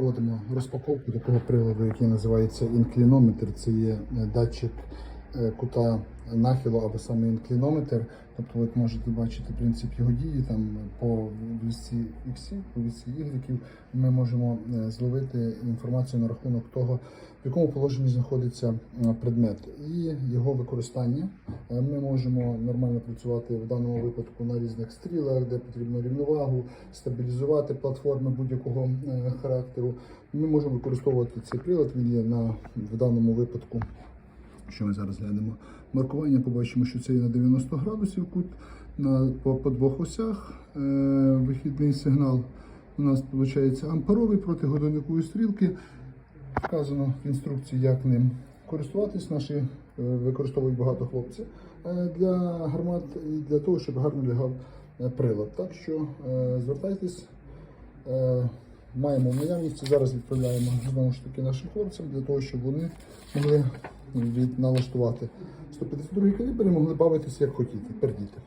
Проводимо розпаковку такого приладу, який називається інклінометр. Це є е, датчик кута нахилу або саме інклінометр. Тобто ви можете бачити принцип його дії там по вісі X, по вісі Y. Ми можемо е, зловити інформацію на рахунок того, в якому положенні знаходиться е, предмет і його використання. Е, Ми можемо нормально працювати в даному випадку на різних стрілах, де потрібно рівновагу, стабілізувати платформи будь-якого е, характеру. Ми можемо використовувати цей прилад. Він є на в даному випадку. Що ми зараз глянемо маркування, побачимо, що це є на 90 градусів кут на, по, по двох осях. Е, вихідний сигнал у нас виходить амперовий проти годинникової стрілки. Вказано в інструкції, як ним користуватись. Наші е, використовують багато хлопців е, для гармат і для того, щоб гарно лягав е, прилад. Так що е, звертайтесь. Е, Маємо в наявності. Зараз відправляємо знову ж таки нашим хлопцям для того, щоб вони могли налаштувати 152 калібр і могли бавитися як хотіти, пердіти.